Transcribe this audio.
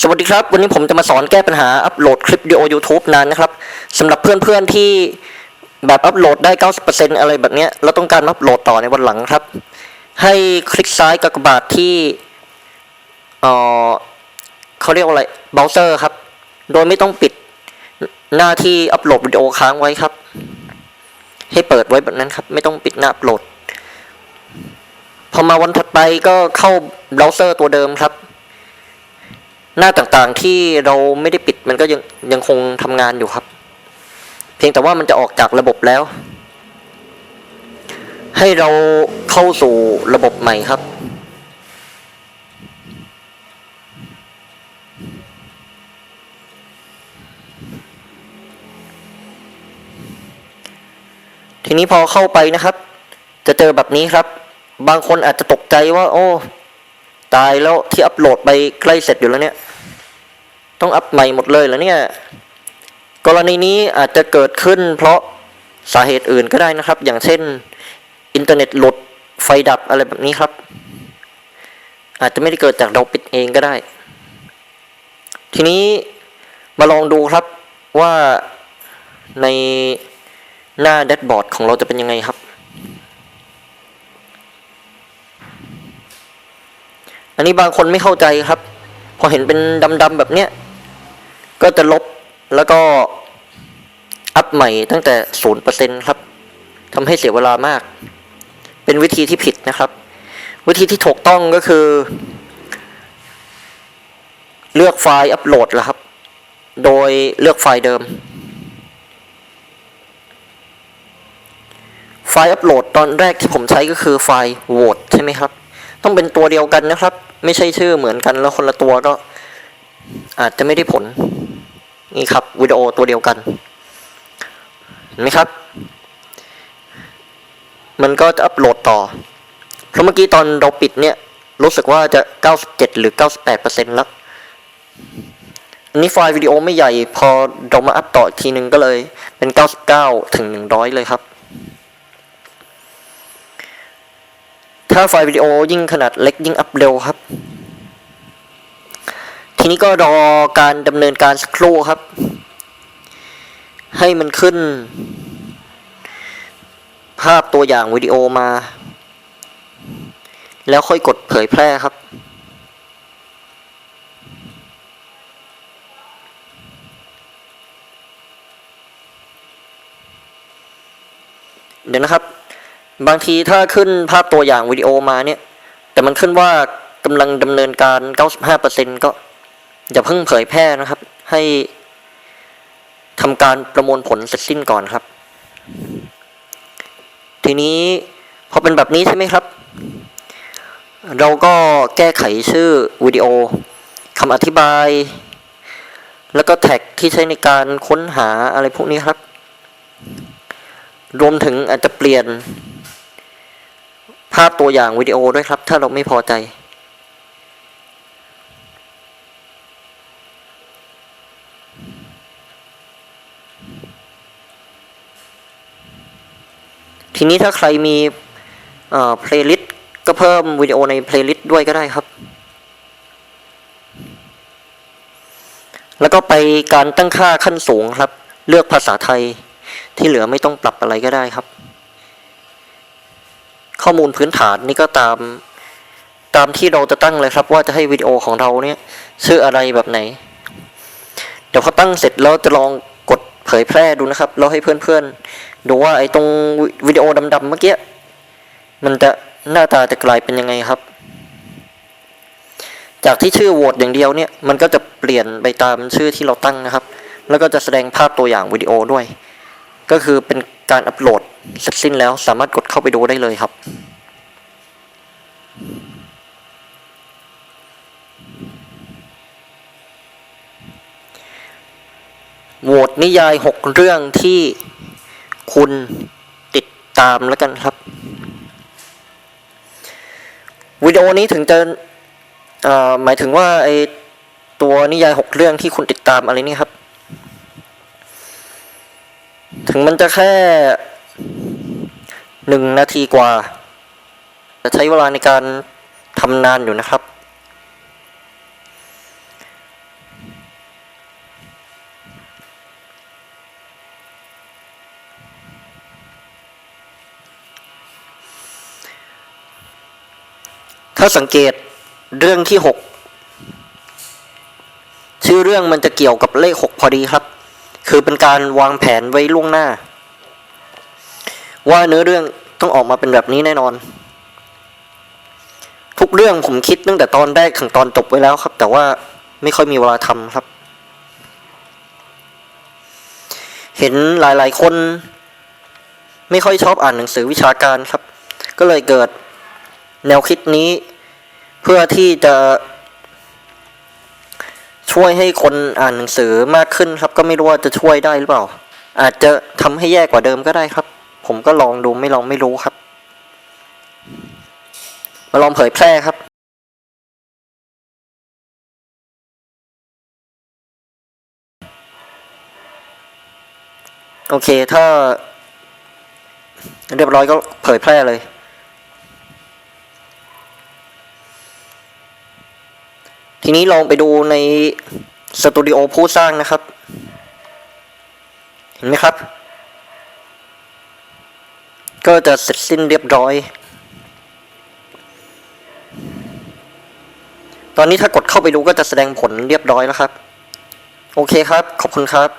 สวัสดีครับ วันนี้ผมจะมาสอนแก้ปัญหาอัปโหลดคลิปวิดีโอ YouTube นานนะครับสำหรับเพื่อนๆที่แบบอัปโหลดได้ 90%อะไรแบบเนี้ยแล้วต้องการอัปโหลดต่อในวันหลังครับ ให้คลิกซ้ายกากบาทที่เอ่อเขาเรียกว่าอะไรเบราว์เซอร์ครับ โดยไม่ต้องปิดหน้าที่อัปโหลดวิดีโอค้างไว้ครับ ให้เปิดไว้แบบนั้นครับ ไม่ต้องปิดหน้าอัปโหลด พอมาวันถัดไปก็เข้าเบราว์เซอร์ตัวเดิมครับ หน้าต่างๆที่เราไม่ได้ปิดมันก็ยังยังคงทำงานอยู่ครับ เพียงแต่ว่ามันจะออกจากระบบแล้ว ให้เราเข้าสู่ระบบใหม่ครับทีนี้พอเข้าไปนะครับ จะเจอแบบนี้ครับ บางคนอาจจะตกใจว่า โอ้ ตายแล้วที่อัปโหลดไปใกล้เสร็จอยู่แล้วเนี่ย ต้องอัปใหม่หมดเลยแล้วเนี่ย กรณีนี้อาจจะเกิดขึ้น เพราะสาเหตุอื่นก็ได้นะครับ อย่างเช่น อินเทอร์เน็ตหลุดไฟดับอะไรแบบนี้ครับ อาจจะไม่ได้เกิดจากเราปิดเองก็ได้ ทีนี้มาลองดูครับว่าในหน้าแดชบอร์ดของเราจะเป็นยังไงครับ อันนี้บางคนไม่เข้าใจครับ พอเห็นเป็นดำๆแบบเนี้ยก็จะลบแล้วก็อัพใหม่ตั้งแต่ศูนย์เปอร์เซ็นครับทำให้เสียเวลามาก เป็นวิธีที่ผิดนะครับ วิธีที่ถูกต้องก็คือ เลือกไฟล์อัปโหลดแล้วครับ โดยเลือกไฟล์เดิม ไฟล์อัปโหลดตอนแรกที่ผมใช้ก็คือไฟล์ Word ใช่ไหมครับ ต้องเป็นตัวเดียวกันนะครับ ไม่ใช่ชื่อเหมือนกันแล้วคนละตัวก็ อาจจะไม่ได้ผล นี่ครับวิดีโอตัวเดียวกันเห็นไหมครับ มันก็จะอัปโหลดต่อ เพราะเมื่อกี้ตอนเราปิดเนี่ย รู้สึกว่าจะ 97 หรือ 98%แล้วอันนี้ไฟล์วิดีโอไม่ใหญ่ พอเรามาอัพต่ออีกทีหนึ่งก็เลยเป็น 99 ถึง 100 เลยครับ ถ้าไฟล์วิดีโอยิ่งขนาดเล็กยิ่งอัพเร็วครับ ทีนี้ก็รอการดำเนินการสักครู่ครับ ให้มันขึ้น ภาพตัวอย่างวิดีโอมา แล้วค่อยกดเผยแพร่ครับเดี๋ยวนะครับ บางทีถ้าขึ้นภาพตัวอย่างวิดีโอมาเนี่ย แต่มันขึ้นว่ากำลังดำเนินการ 95%ก็อย่าเพิ่งเผยแพร่นะครับ ให้ทำการประมวลผลเสร็จสิ้นก่อนครับ ทีนี้พอเป็นแบบนี้ใช่ไหมครับ เราก็แก้ไขชื่อวิดีโอคำอธิบาย แล้วก็แท็กที่ใช้ในการค้นหาอะไรพวกนี้ครับ รวมถึงอาจจะเปลี่ยน ภาพตัวอย่างวิดีโอด้วยครับ ถ้าเราไม่พอใจทีนี้ถ้าใครมีเอ่อเพลย์ลิสต์ก็เพิ่มวิดีโอในเพลย์ลิสต์ด้วยก็ได้ครับ แล้วก็ไปการตั้งค่าขั้นสูงครับ เลือกภาษาไทยที่เหลือไม่ต้องปรับอะไรก็ได้ครับ ข้อมูลพื้นฐานนี่ก็ตามตามที่เราจะตั้งเลยครับ ว่าจะให้วิดีโอของเราเนี่ยชื่ออะไรแบบไหน เดี๋ยวพอตั้งเสร็จแล้วจะลองกดเผยแพร่ดูนะครับแล้วให้เพื่อนๆ ดูว่าไอ้ตรงวิดีโอดำๆเมื่อกี้มันจะหน้าตาจะกลายเป็นยังไงครับ จากที่ชื่อโหวตอย่างเดียวเนี่ยมันก็จะเปลี่ยนไปตามชื่อที่เราตั้งนะครับ แล้วก็จะแสดงภาพตัวอย่างวิดีโอด้วย ก็คือเป็นการอัปโหลด เสร็จสิ้นแล้วสามารถกดเข้าไปดูได้เลยครับโหวตนิยายหกเรื่องที่คุณติดตามแล้วกันครับ วิดีโอนี้ถึงจะหมายถึงว่าไอตัวนิยายหกเรื่องที่คุณติดตามอะไรนี่ครับ ถึงมันจะแค่ หนึ่งนาทีกว่า จะใช้เวลาในการทำนานอยู่นะครับ ถ้าสังเกตเรื่องที่หกชื่อเรื่องมันจะเกี่ยวกับเลขหกพอดีครับ คือเป็นการวางแผนไว้ล่วงหน้า ว่าเนื้อเรื่องต้องออกมาเป็นแบบนี้แน่นอน ทุกเรื่องผมคิดตั้งแต่ตอนแรกถึงตอนจบไว้แล้วครับ แต่ว่าไม่ค่อยมีเวลาทำครับ เห็นหลายๆ คน ไม่ค่อยชอบอ่านหนังสือวิชาการครับ ก็เลยเกิดแนวคิดนี้ เพื่อที่จะช่วยให้คนอ่านหนังสือมากขึ้นครับ ก็ไม่รู้ว่าจะช่วยได้หรือเปล่า อาจจะทำให้แย่กว่าเดิมก็ได้ครับ ผมก็ลองดูไม่ลองไม่รู้ครับ มาลองเผยแพร่ครับโอเค ถ้า เรียบร้อยก็เผยแพร่เลย ทีนี้ลองไปดูในสตูดิโอผู้สร้างนะครับ เห็นไหมครับ ก็จะเสร็จสิ้นเรียบร้อย ตอนนี้ถ้ากดเข้าไปดูก็จะแสดงผลเรียบร้อยแล้วครับ โอเคครับ ขอบคุณครับ